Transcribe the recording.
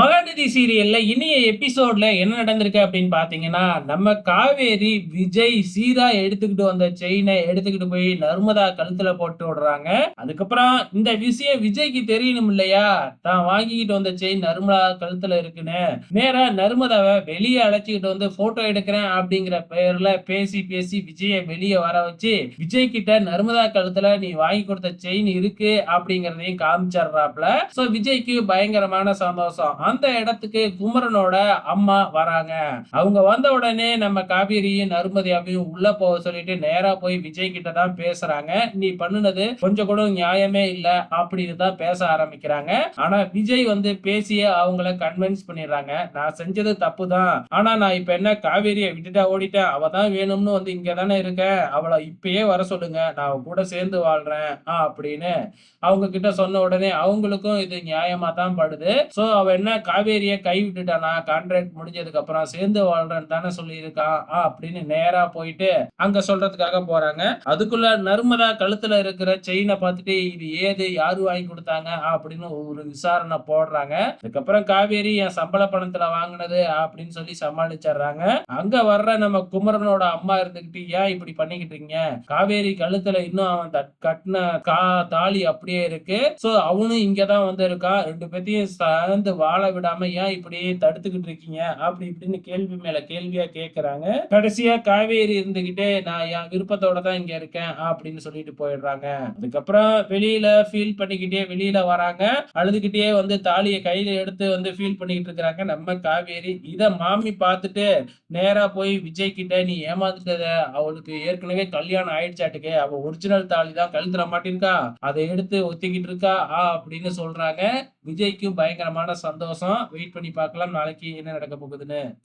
மகாநதி சீரியல்ல இனிய எபிசோட்ல என்ன நடந்திருக்கு அப்படின்னு பாத்தீங்கன்னா நம்ம காவேரி விஜய் சீரா எடுத்துக்கிட்டு வந்த செயினை எடுத்துக்கிட்டு போய் நர்மதா கழுத்துல போட்டு விடுறாங்க. அதுக்கப்புறம் இந்த விஷயம் விஜய்க்கு தெரியணும் இல்லையா? தான் வாங்கிக்கிட்டு வந்த செயின் நர்மதா கழுத்துல இருக்குன்னு. நேரா நர்மதாவை வெளியே அழைச்சிக்கிட்டு வந்து போட்டோ எடுக்கிறேன் அப்படிங்கிற பெயர்ல பேசி பேசி விஜயை வெளியே வர வச்சு விஜய் கிட்ட நர்மதா கழுத்துல நீ வாங்கி கொடுத்த செயின் இருக்கு அப்படிங்கறதையும் காமிச்சிடுறாப்ல சோ விஜய்க்கு பயங்கரமான சந்தோஷம். அந்த இடத்துக்கு குமரனோட அம்மா வராங்க. அவங்க வந்த உடனே நம்ம காவேரியும் நர்மதியாவையும் உள்ள போக சொல்லிட்டு நேரா போய் விஜய் கிட்ட தான் பேசுறாங்க. நீ பண்ணுனது கொஞ்சம் கூட நியாயமே இல்ல அப்படின்னு தான் பேச ஆரம்பிக்கிறாங்க. ஆனா விஜய் வந்து பேசியே அவங்கள கன்வின்ஸ் பண்ணிடுறாங்க. நான் செஞ்சது தப்பு தான். ஆனா நான் இப்ப என்ன காவேரியை விட்டுட்டா ஓடிட்டேன்? அவ தான் வேணும்னு வந்து இங்க தானே இருக்கேன் அவளை இப்பயே வர சொல்லுங்க. நான் கூட சேர்ந்து வாழ்றேன். அப்படின்னு அவங்க கிட்ட சொன்ன உடனே அவங்களுக்கும் இது நியாயமா தான் படுது. சோ அவ என்ன காவேரிய கை விட்டுட்டானா கான்ட்ராக்ட் முடிஞ்சதுக்கு அப்புறம் சேர்ந்து வாழ்றேன்னு தானே சொல்லியிருக்கான். அப்படின்னு நேரா போயிட்டு அங்க சொல்றதுக்காக போறாங்க. அதுக்குள்ள நர்மதா கழுத்துல இருக்கிற செயினை பார்த்துட்டு இது ஏது? யாரு வாங்கி கொடுத்தாங்க? அப்படின்னு ஒரு விசாரணை போடுறாங்க. அதுக்கப்புறம் காவேரி என் சம்பள பணத்துல வாங்கினது அப்படின்னு சொல்லி சமாளிச்சிடுறாங்க. அங்க வர்ற நம்ம குமரனோட அம்மா இருந்துகிட்டு ஏன் இப்படி பண்ணிக்கிட்டு இருக்கீங்க? காவேரி கழுத்துல இன்னும் அவன் கட்டின கா தாலி அப்படியே இருக்கு. சோ அவனும் இங்கதான் வந்து இருக்கான் ரெண்டு பேத்தையும் சேர்ந்து வாழ விடாம ஏன் இப்படி தடுத்துக்கிட்டு இருக்கீங்க? அப்படி இப்படின்னு கேள்வி மேல கேள்வியா கேக்குறாங்க. கடைசியா காவேரி இருந்துகிட்டே நான் என் விருப்பத்தோட தான் இங்க இருக்கேன் அப்படின்னு சொல்லிட்டு போயிடுறாங்க. அதுக்கப்புறம் வெளியில ஃபீல் பண்ணிக்கிட்டே வெளியில வராங்க. அழுதுகிட்டே வந்து தாலியை கையில எடுத்து வந்து ஃபீல் பண்ணிக்கிட்டு இருக்கிறாங்க. நம்ம காவேரி இத மாமி பார்த்துட்டு நேரா போய் விஜய் கிட்ட நீ ஏமாந்துட்டத? அவளுக்கு ஏற்கனவே கல்யாணம் ஆயிடுச்சாட்டுக்கு. அவ ஒரிஜினல் தாலி தான் கழுத்துல மாட்டிருக்கா. அதை எடுத்து ஒத்திக்கிட்டு இருக்கா? ஆ அப்படின்னு சொல்றாங்க. விஜய்க்கும் பயங்கரமான சந்தோஷம். வெயிட் பண்ணி பார்க்கலாம். நாளைக்கு என்ன நடக்க போகுதுன்னு.